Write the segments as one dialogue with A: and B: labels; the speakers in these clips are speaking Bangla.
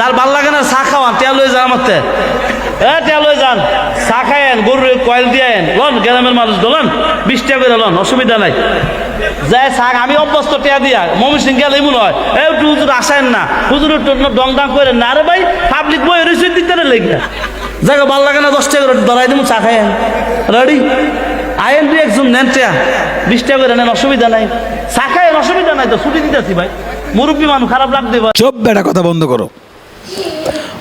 A: তার ভালো লাগে না, চা খাওয়ান, তেল লয়ে যান আমার। এ, তেল লয়ে যান, চা খায়েন, গরুর কয়েল দিয়েন, লন, গ্রামের মানুষ দলন, বিশ টাকা করে লন, অসুবিধা নাই। যাই শাক, আমি অভ্যস্ত টিয়া দিয়া, মমি সিং গেলে এমন হয়, এ হুজুর আসেন না, হুজুর ডং ডাং করেন না আরে ভাই পাবলিক বই রিসিভ দিতে না লেগে। যাকে ভালো লাগে না, দশ টাকা করে ধরাই দেবো চা খায়েন। রেডি আইন দুই একজন, নেন টিয়া। বিশ টাকা করে নেন, অসুবিধা নাই। চা খায়েন, অসুবিধা নাই তো, ছুটি দিতেছি ভাই। মুরব্বী মানুষ, খারাপ লাগতে পারে
B: চোপ বেটা, কথা বন্ধ করো।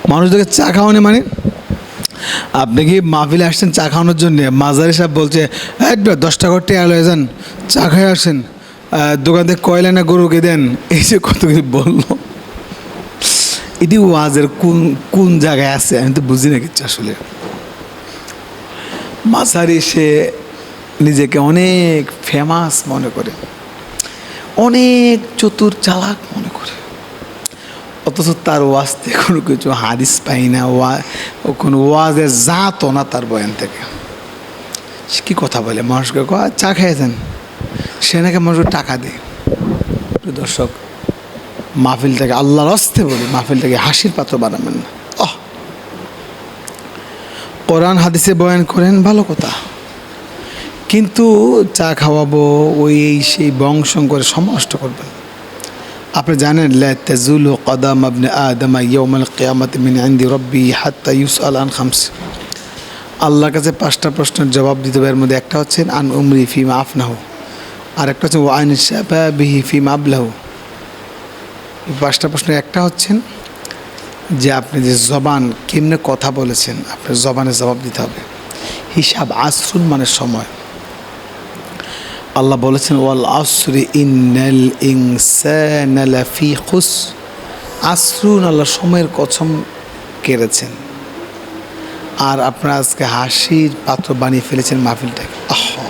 B: মানুষদেরকে চা খাওয়ানি মানে? আপনি কি মাহফিলে আসছেন চা খাওয়ানোর জন্য? মাজারি সাহেব বলছে দশ টাকা টেয়া লয়ে যান, চা খেয়ে আসেন। দোকান থেকে কয়লা না গরুকে দেন? এই যে কত কিছু বলল। এটি ওয়াজের কোন কোন জায়গায় আছে? আমি তো বুঝি না কিচ্ছু আসলে। মাঝারি সে নিজেকে অনেক ফেমাস মনে করে। অনেক চতুর চালাক মনে করে। অথচ তার ওয়াজ থেকে কোনো কিছু, হাদিস পাই না, ওয়া, ও কোনো ওয়াজে জাতো না তার বয়ান থেকে। সে কী কথা বলে? মানুষকে কয় চা খেয়েছেন সে নাকি মানুষকে টাকা দেয়। দর্শক, মাহফিল থেকে আল্লাহর অস্তে বলি, মাহফিল থেকে হাসির পাত্র বানাবেন না। অহ কোরআন হাদিসে বয়ান করেন, ভালো কথা। কিন্তু চা খাওয়াবো, ওই, এই, সেই বংশং করে সমাষ্ট করবেন আপনি জানেন, লা তাজুলু কদাম আবনে আদম ইয়াউমাল কিয়ামত মিন আন্দি রব্বি হাত্তা ইউস আল আন খামস। আল্লাহর কাছে পাঁচটা প্রশ্নের জবাব দিতে হবে। এর মধ্যে একটা হচ্ছে, আন উমরি ফিমা আফনাহ। আর একটা হচ্ছে ওয়াইন শাবাবিহি ফিমা আবলাহু। পাঁচটা প্রশ্নের একটা হচ্ছেন যে আপনি যে জবান কেমনে কথা বলেছেন, আপনার জবানে জবাব দিতে হবে। হিসাব আশ্রুন মানে সময়। আল্লাহ বলেছেন, ওয়াল আসরি ইন্নাল ইনসানা লাফি খুস আসরুন আল্লাহ সময়ের কসম কেড়েছেন। আর আপনারা আজকে হাসির পাত্র বানিয়ে ফেলেছেন মাহফিলটাকে। আহ!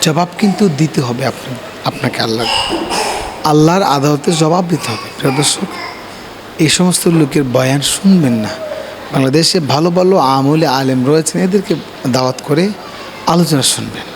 B: জবাব কিন্তু দিতে হবে আপনি, আপনাকে আল্লাহ। আল্লাহর আদালতে জবাব দিতে হবে, প্রিয় দর্শক। এই সমস্ত লোকের বয়ান শুনবেন না। বাংলাদেশে ভালো ভালো আমলে আলেম রয়েছেন, এদেরকে দাওয়াত করে আলোচনা শুনবেন।